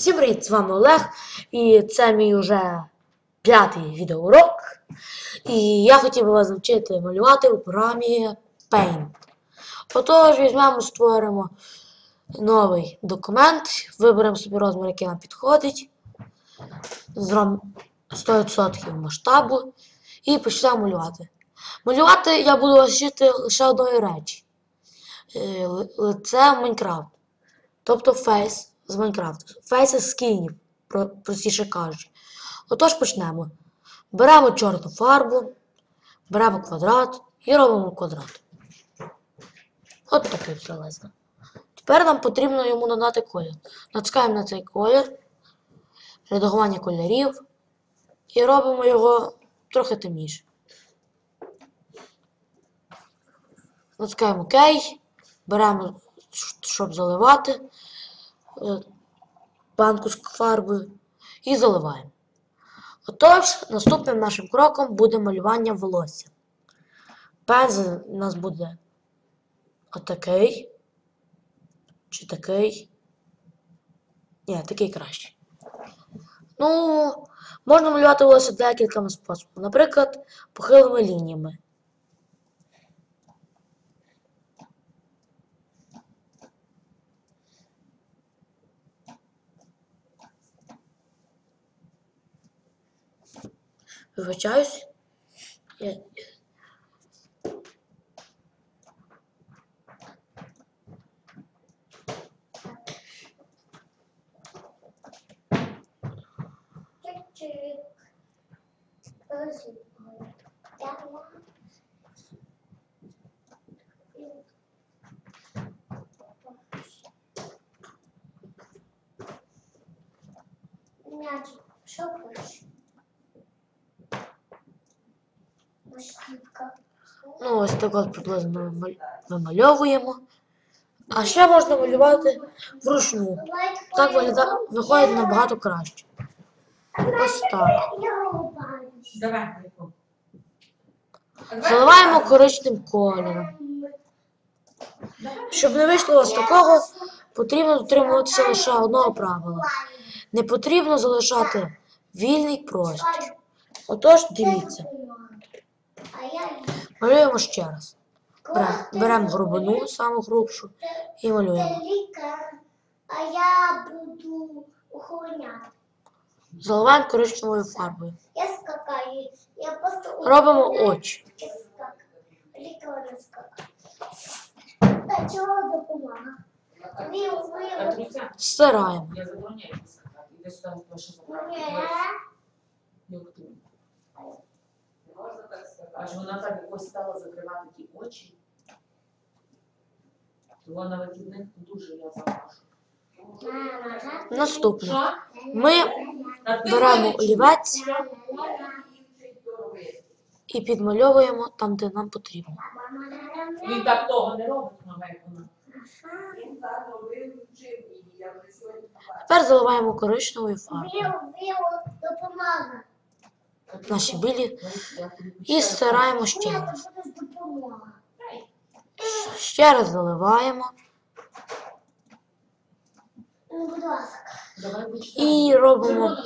Всім привіт, з вами Олег, і це мій уже п'ятий відеоурок. І я хотів би вас навчити малювати у програмі Paint. Отож, візьмемо, створимо новий документ, виберемо собі розмір, який нам підходить, зробимо 100% масштабу і почнемо малювати. Малювати я буду вчити лише одної речі. Е, в Майнкрафт. Тобто фейс з Майнкрафту. Фейс із скінів, про- простіше кажучи. Отож почнемо. Беремо чорну фарбу, беремо квадрат і робимо квадрат. От такий приблизно. Тепер нам потрібно йому надати колір. Натискаємо на цей колір, редагування кольорів і робимо його трохи темніше. Натискаємо ОК, беремо, щоб заливати банку з фарбою і заливаємо. Отож, наступним нашим кроком буде малювання волосся. Пензель у нас буде отакий. Чи такий. Ні, такий краще. Ну, можна малювати волосся декількома способами. Наприклад, похилими лініями. Вибачаюсь. Я... Чик-чик. Подожди. Да-да. Мячик, що хочеш? Ну, ось так от приблизно вималь- вимальовуємо. А ще можна малювати вручну. Так вигляда... виходить набагато краще. Ось так. Заливаємо коричневим кольором. Щоб не вийшло у такого, потрібно дотримуватися лише одного правила. Не потрібно залишати вільний простір. Отож, дивіться. Малюємо ще раз. Беремо, грубину, саму грубшу, і малюємо. а я буду охороняти. Заливаємо коричневою фарбою. Я скакаю, я просто Робимо очі. Я скакаю. Велика вона скакає. Та чого допомога? Стираємо. я забороняю писати. Іди сюди, прошу. Ні. Аж вона так якось стала закривати ті очі. Того на вихідних дуже я запашу. Наступне. Що? Ми беремо олівець і підмальовуємо там, де нам потрібно. Він так того не робить, мама, як вона. Тепер заливаємо коричневою фарбою. Віл, віл, допомога. Наші білі. І стираємо ще. Ще раз заливаємо і робимо.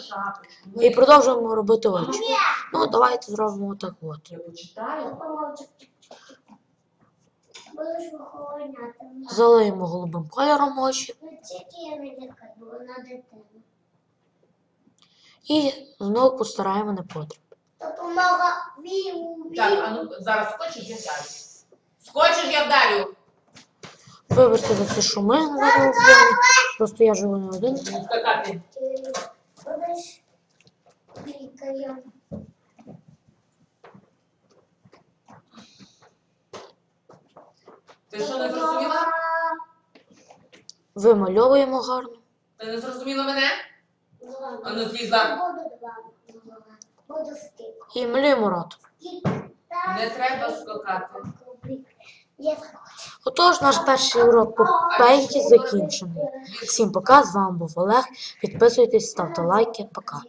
І продовжуємо робити очі. Ну, давайте зробимо так от. Залиємо голубим кольором очі Ну, тільки я не лякаю, бо вона дитина. І знову постараємо не потріб. Допомога віу. Так, а ну зараз скочиш, я вдарю. Скочиш, я вдарю. Вибачте за ці шуми на задньому. Просто я живу не один. Скакати. Ти що не зрозуміла? Вимальовуємо гарно. Ти не зрозуміла мене? Ладно. А ну злізла. Буду стик. І малюємо рот. Не треба скакати. Отож, наш перший урок по пейнті закінчений. Всім пока, з вами був Олег. Підписуйтесь, ставте лайки. Пока.